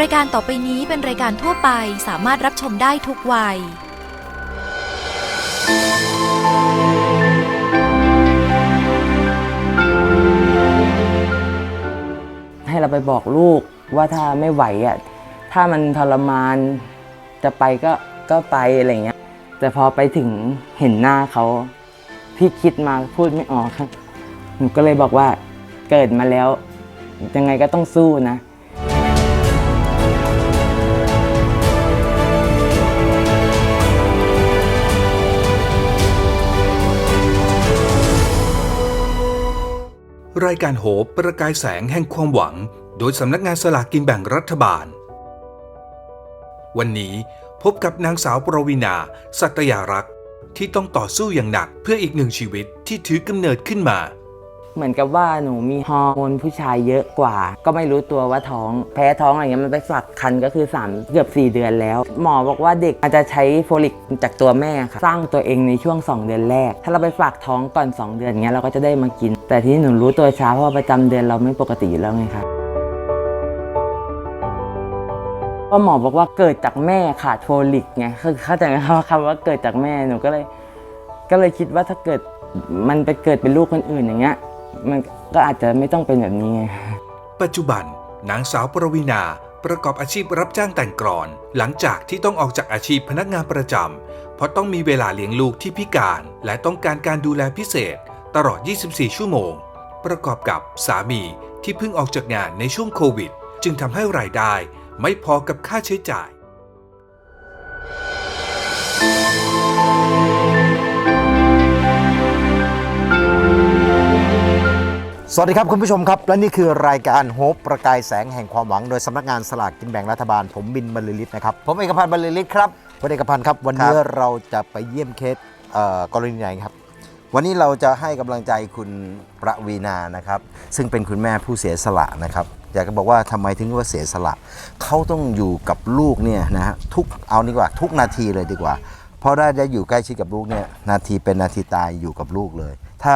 รายการต่อไปนี้เป็นรายการทั่วไปสามารถรับชมได้ทุกวัย ให้เราไปบอกลูกว่าถ้าไม่ไหวอะถ้ามันทรมานจะไปก็ก็ไปอะไรเงี้ย แต่พอไปถึงเห็นหน้าเขาที่คิดมาพูดไม่ออกครับหนูก็เลยบอกว่าเกิดมาแล้ว ยังไงก็ต้องสู้นะ รายการโหบประกายแสงแห่งความหวัง โดยสำนักงานสลากกินแบ่งรัฐบาล วันนี้พบกับนางสาวปรวินาสัตยารักษ์ที่ต้องต่อสู้อย่างหนักเพื่ออีกหนึ่งชีวิตที่ถือกำเนิดขึ้นมา เหมือนกับว่าหนูมีฮอร์โมนผู้ชายเยอะกว่า ก็ไม่รู้ตัวว่าท้อง แพ้ท้องอะไรเงี้ยมันไปฝักคันก็คือ 3 เกือบ 4 เดือนแล้ว หมอบอกว่าเด็กอาจจะใช้โฟลิกจากตัวแม่ค่ะสร้างตัวเองในช่วง 2 เดือนแรก ถ้าเราไปฝากท้องก่อน 2 เดือนเงี้ยเราก็จะได้มากิน แต่ที่หนูรู้ตัวช้าเพราะประจำเดือนเราไม่ปกติอยู่แล้วไงคะก็หมอบอกว่าเกิดจากแม่ขาดโฟลิกไงคือเข้าใจไหมว่าคำว่าเกิดจากแม่หนูก็เลย ก็เลยคิดว่าถ้าเกิดมันไปเกิดเป็นลูกคนอื่นอย่างเงี้ย มันก็อาจจะไม่ต้องเป็นแบบนี้ไงปัจจุบันนางสาวปรวินาประกอบอาชีพรับจ้างแต่งกรอน หลังจากที่ต้องออกจากอาชีพพนักงานประจำเพราะต้องมีเวลาเลี้ยงลูกที่พิการ และต้องการการดูแลพิเศษ ตลอด 24 ชั่วโมง ประกอบกับสามีที่เพิ่งออกจากงานในช่วงโควิด จึงทำให้รายได้ไม่พอกับค่าใช้จ่าย วัสดีครับคุณผู้ชมครับ และนี่คือรายการโฮปประกายแสงแห่งความหวัง โดยสำนักงานสลากกินแบ่งรัฐบาล ผมบินบรรลือฤทธิ์นะครับ ผมเอกพันธ์บรรลือฤทธิ์ครับคุณเอกพันธ์ครับ วันนี้เราจะไปเยี่ยมเคสเอ่อกรณีไหนครับ วันนี้เราจะให้กำลังใจคุณประวีนานะครับ ซึ่งเป็นคุณแม่ผู้เสียสละนะครับ อยากจะบอกว่าทำไมถึงว่าเสียสละเขาต้องอยู่กับลูกเนี่ยนะฮะทุกเอาดีกว่าทุกนาทีเลยดีกว่า เพราะได้ได้อยู่ใกล้ชิดกับลูกเนี่ยนาทีเป็นนาทีตายอยู่กับลูกเลย ถ้า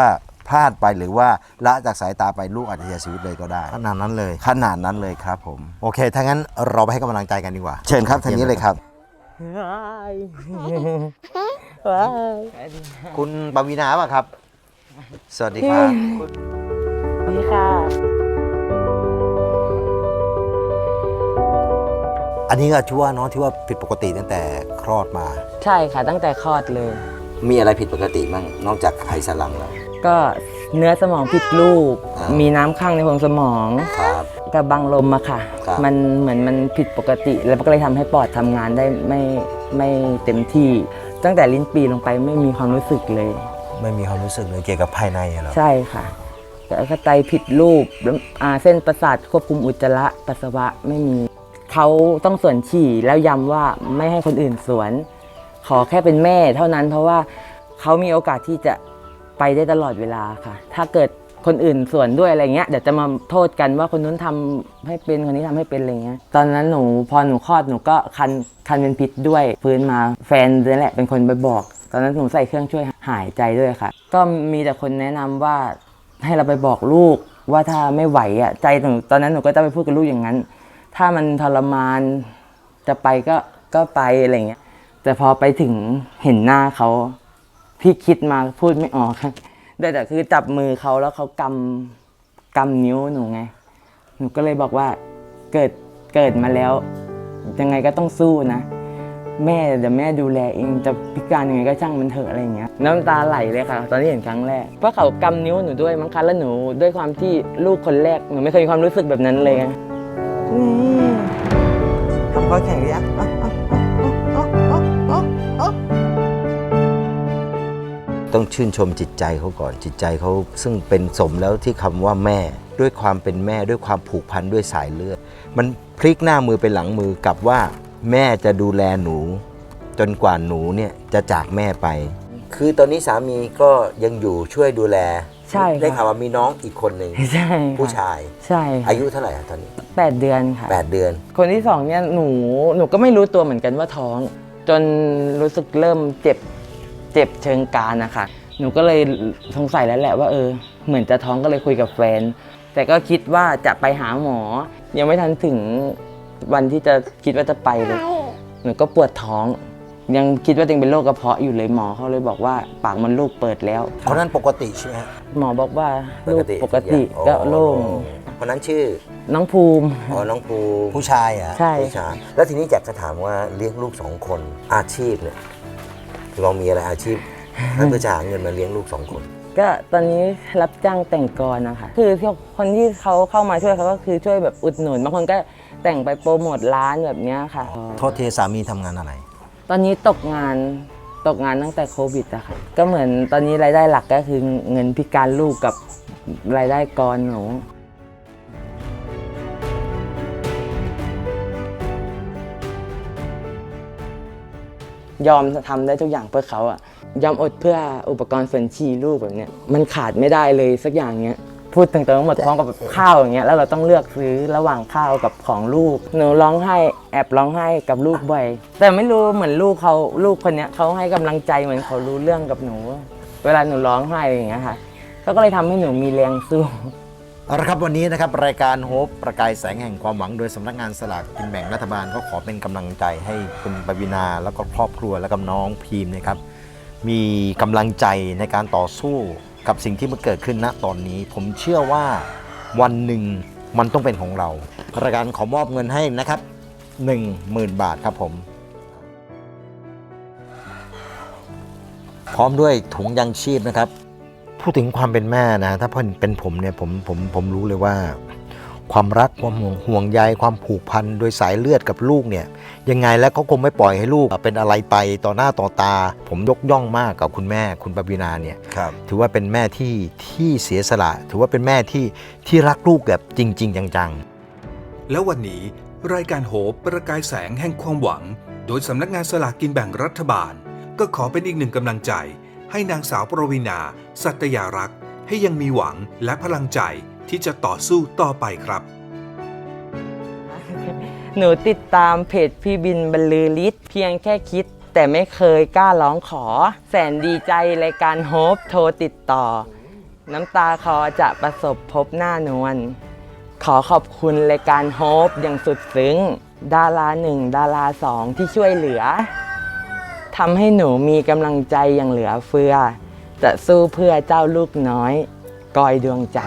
พลาดไปหรือว่าละจากสายตาไปลูกอาจจะเสียชีวิตเลยก็ได้ ขนาดนั้นเลย ขนาดนั้นเลยครับผม โอเค ถ้างั้นเราไปให้กำลังใจกันดีกว่า เชิญครับทางนี้เลยครับ คุณปวีนาป่ะครับ สวัสดีครับนี่ค่ะ อันนี้ก็ชื่อว่าน้องที่ว่าผิดปกติตั้งแต่คลอดมา ใช่ค่ะ ตั้งแต่คลอดเลย มีอะไรผิดปกติบ้างนอกจากไขสันหลังแล้ว ก็เนื้อสมองผิดรูปอ่ามีมีน้ำข้างในโพรงสมองครับ กับบังลมอะค่ะ ครับ มันเหมือนมันผิดปกติ แล้วมันก็เลยทำให้ปอดทำงานได้ไม่ไม่เต็มที่ ตั้งแต่ลิ้นปีลงไปไม่มีความรู้สึกเลย ไม่มีความรู้สึกเลยเกี่ยวกับภายในเหรอใช่ค่ะแล้วก็ไตผิดรูปแล้วอ่าเส้นประสาทควบคุมอุจจาระปัสสาวะไม่มี เขาต้องสวนฉี่แล้วย้ำว่าไม่ให้คนอื่นสวน ขอแค่เป็นแม่เท่านั้นเพราะว่าเขามีโอกาสที่จะ ไปได้ตลอดเวลาค่ะ ถ้าเกิดคนอื่นส่วนด้วยอะไรเงี้ยเดี๋ยวจะมาโทษกันว่าคนนู้นทำให้เป็นคนนี้ทำให้เป็นอะไรเงี้ยตอนนั้นหนูพอหนูคลอดหนูก็คันคันเป็นพิษด้วยฟื้นมาแฟนนั่นแหละเป็นคนไปบอก ตอนนั้นหนูใส่เครื่องช่วยหายใจด้วยค่ะ ก็มีแต่คนแนะนำว่าให้เราไปบอกลูกว่าถ้าไม่ไหวอะใจหนูตอนนั้นหนูก็จะไปพูดกับลูกอย่างนั้น ถ้ามันทรมานจะไปก็ก็ไปอะไรเงี้ยแต่พอไปถึงเห็นหน้าเขา ที่คิดมาพูดไม่ออกได้แต่คือจับมือเขาแล้วเขากำกำนิ้วหนูไง หนูก็เลยบอกว่าเกิดเกิดมาแล้ว ยังไงก็ต้องสู้นะ แม่เดี๋ยวแม่ดูแลเองจะพิการยังไงก็ช่างมันเถอะอะไรเงี้ยน้ำตาไหลเลยค่ะ ตอนที่เห็นครั้งแรกเพราะเขากำนิ้วหนูด้วยมั้งคะแล้วหนูด้วยความที่ลูกคนแรกหนูไม่เคยมีความรู้สึกแบบนั้นเลยทำข้อแข่งดิอะ ต้องชื่นชมจิตใจเขาก่อนจิตใจเขาซึ่งเป็นสมแล้วที่คำว่าแม่ ด้วยความเป็นแม่ด้วยความผูกพันด้วยสายเลือด มันพลิกหน้ามือไปหลังมือกับว่า แม่จะดูแลหนู จนกว่าหนูเนี่ยจะจากแม่ไป คือตอนนี้สามีก็ยังอยู่ช่วยดูแลใช่ค่ะได้ข่าวว่ามีน้องอีกคนหนึ่งใช่ค่ะผู้ชายใช่ค่ะอายุเท่าไหร่อะตอนนี้แปดเดือนค่ะ8เดือน คนที่สองเนี่ยหนูหนูก็ไม่รู้ตัวเหมือนกันว่าท้อง จนรู้สึกเริ่มเจ็บ เจ็บเชิงกรานนะคะหนูก็เลยสงสัยแล้วแหละว่าเออ เหมือนจะท้องก็เลยคุยกับแฟน แต่ก็คิดว่าจะไปหาหมอ ยังไม่ทันถึงวันที่จะคิดว่าจะไปเลย หนูก็ปวดท้อง ยังคิดว่าตัวเองเป็นโรคกระเพาะอยู่เลยหมอเขาเลยบอกว่าปากมันลูกเปิดแล้ว เพราะนั้นปกติใช่ไหมฮะหมอบอกว่าลูกปกติอ๋อก็โล่งเพราะนั้นชื่อ น้องภูมิ อ๋อน้องภูมิผู้ชายอะใช่ ผู้ชายแล้วทีนี้อยากจะถามว่าเลี้ยงลูกสองคนอาชีพเนี่ย เรามีอะไรอาชีพเพื่อจะหาเงินมาเลี้ยงลูกสองคน ก็ตอนนี้รับจ้างแต่งกรนะคะคือที่คนที่เขาเข้ามาช่วยเขาก็คือช่วยแบบอุดหนุนบางคนก็แต่งไปโปรโมทร้านแบบเนี้ยค่ะ โทษทีสามีทำงานอะไร ตอนนี้ตกงานตกงานตั้งแต่โควิดอะค่ะก็เหมือนตอนนี้รายได้หลักก็คือเงินพิการลูกกับรายได้กรหนู ยอมทำได้ทุกอย่างเพื่อเขาอะยอมอดเพื่ออุปกรณ์เสริมชีลูกแบบเนี้ยมันขาดไม่ได้เลยสักอย่างเนี้ยพูดตรงๆหมดพร้อมกับข้าวอย่างเงี้ยแล้วเราต้องเลือกซื้อระหว่างข้าวกับของลูกหนูร้องไห้แอบร้องไห้กับลูกบ่อยแต่ไม่รู้เหมือนลูกเขาลูกคนเนี้ยเขาให้กำลังใจเหมือนเขารู้เรื่องกับหนู เวลาหนูร้องไห้อย่างเงี้ยค่ะเขาก็เลยทำให้หนูมีแรงสู้ เอาละครับวันนี้นะครับรายการโฮปประกายแสงแห่งความหวัง โดยสำนักงานสลากกินแบ่งรัฐบาลก็ขอเป็นกำลังใจให้คุณปวีนาแล้วก็ครอบครัวและกับน้องพีมนะครับมีกำลังใจในการต่อสู้กับสิ่งที่มันเกิดขึ้นณตอนนี้ ผมเชื่อว่าวันหนึ่งมันต้องเป็นของเรา รายการขอมอบเงินให้นะครับ 10,000 บาทครับผม พร้อมด้วยถุงยังชีพนะครับ พูดถึงความเป็นแม่นะ ถ้าเป็นผมเนี่ยผมผมผมรู้เลยว่า ความรักความห่วงห่วงใยความผูกพันโดยสายเลือดกับลูกเนี่ยยังไงแล้วเขาคงไม่ปล่อยให้ลูกเป็นอะไรไปต่อหน้าต่อตา ผมยกย่องมากกับคุณแม่คุณปวีนาเนี่ยครับ ถือว่าเป็นแม่ที่ที่เสียสละ ถือว่าเป็นแม่ที่ที่รักลูกแบบจริง ๆ จังแล้ววันนี้รายการโหบประกายแสงแห่งความหวัง โดยสำนักงานสลากกินแบ่งรัฐบาล ก็ขอเป็นอีกหนึ่งกำลังใจ ให้นางสาวปรวินา สัตยารักษ์ ให้ยังมีหวังและพลังใจที่จะต่อสู้ต่อไปครับ หนูติดตามเพจพี่บินบรรลือฤทธิ์เพียงแค่คิด แต่ไม่เคยกล้าร้องขอ แสนดีใจรายการโฮปโทรติดต่อ น้ำตาคอจะประสบพบหน้านวลขอขอบคุณรายการโฮปอย่างสุดซึ้ง ดาราหนึ่งดาราสองที่ช่วยเหลือ ทำให้หนูมีกำลังใจอย่างเหลือเฟือ จะสู้เพื่อเจ้าลูกน้อย กอยดวงใจ